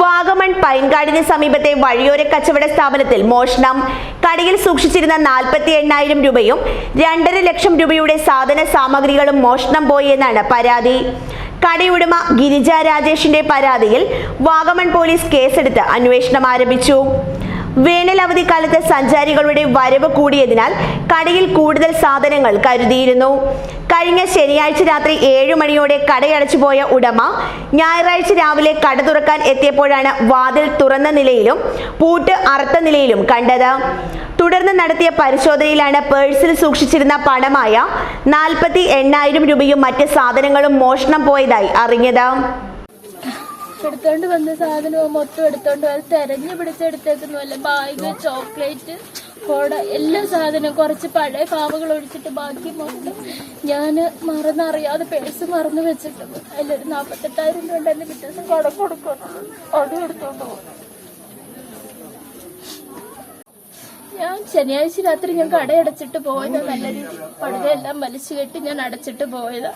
വാഗമൺ പൈൻകാടിന് സമീപത്തെ വഴിയോര കച്ചവട സ്ഥാപനത്തിൽ മോഷണം. കടയിൽ സൂക്ഷിച്ചിരുന്ന നാൽപ്പത്തി എണ്ണായിരം രൂപയും രണ്ടര ലക്ഷം രൂപയുടെ സാധന സാമഗ്രികളും മോഷണം പോയി എന്നാണ് പരാതി. കടയുടമ ഗിരിജ രാജേഷിന്റെ പരാതിയിൽ വാഗമൺ പോലീസ് കേസെടുത്ത് അന്വേഷണം ആരംഭിച്ചു. വേനൽ അവധിക്കാലത്ത് സഞ്ചാരികളുടെ വരവ് കൂടിയതിനാൽ കടയിൽ കൂടുതൽ സാധനങ്ങൾ കരുതിയിരുന്നു. കഴിഞ്ഞ ശനിയാഴ്ച രാത്രി ഏഴു മണിയോടെ കടയടച്ചു പോയ ഉടമ ഞായറാഴ്ച രാവിലെ കട തുറക്കാൻ എത്തിയപ്പോഴാണ് വാതിൽ തുറന്ന നിലയിലും പൂട്ട് അറുത്ത നിലയിലും കണ്ടത്. തുടർന്ന് നടത്തിയ പരിശോധനയിലാണ് പേഴ്സിൽ സൂക്ഷിച്ചിരുന്ന പണമായ നാൽപ്പത്തി എണ്ണായിരം രൂപയും മറ്റ് സാധനങ്ങളും മോഷണം പോയതായി അറിഞ്ഞത്. എടുത്തോണ്ട് വന്ന സാധനം മൊത്തം എടുത്തോണ്ട് അത് തെരഞ്ഞു പിടിച്ചെടുത്തേക്കുന്നുമല്ല ബാഗ് ചോക്ലേറ്റ് കോട എല്ലാ സാധനവും കുറച്ച് പഴയ പാവകൾ ഒഴിച്ചിട്ട് ബാക്കി മൊത്തം ഞാൻ മറന്നറിയാതെ പേഴ്സ് മറന്നു വെച്ചിട്ടുണ്ട്. അതിലൊരു നാൽപ്പത്തെട്ടായിരം രൂപ എന്റെ പിറ്റേ ദിവസം കട കൊടുക്കണം അത് എടുത്തോണ്ട് പോകും ശനിയാഴ്ച രാത്രി ഞാൻ കടയടച്ചിട്ട് പോയതാ നല്ല രീതി പടുതയെല്ലാം വലിച്ചു കെട്ടി ഞാൻ അടച്ചിട്ട് പോയത്.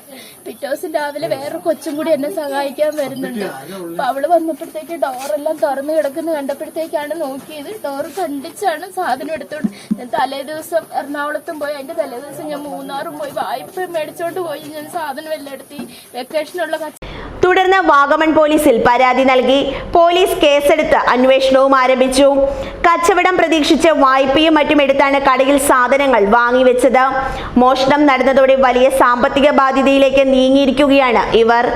പിറ്റേ ദിവസം രാവിലെ വേറെ കൊച്ചും കൂടി എന്നെ സഹായിക്കാൻ വരുന്നുണ്ട്. അപ്പൊ അവൾ വന്നപ്പോഴത്തേക്ക് ഡോറെല്ലാം തുറന്നു കിടക്കുന്ന. കണ്ടപ്പോഴത്തേക്കാണ് നോക്കിയത്. ഡോറ് കണ്ടിച്ചാണ് സാധനം എടുത്തോണ്ട് ഞാൻ തലേ ദിവസം എറണാകുളത്തും പോയി. അതിന്റെ തലേ ദിവസം ഞാൻ മൂന്നാറും പോയി. വായ്പ മേടിച്ചോണ്ട് പോയി. ഞാൻ സാധനം എല്ലാം എടുത്തി വെക്കേഷനുള്ള തുടർന്ന് വാഗമൺ പോലീസിൽ പരാതി നൽകി. പോലീസ് കേസെടുത്ത് അന്വേഷണവും ആരംഭിച്ചു. കച്ചവടം പ്രതീക്ഷിച്ച് വായ്പയും മറ്റും എടുത്താണ് കടയിൽ സാധനങ്ങൾ വാങ്ങിവെച്ചത്. മോഷണം നടന്നതോടെ വലിയ സാമ്പത്തിക ബാധ്യതയിലേക്ക് നീങ്ങിയിരിക്കുകയാണ് ഇവർ.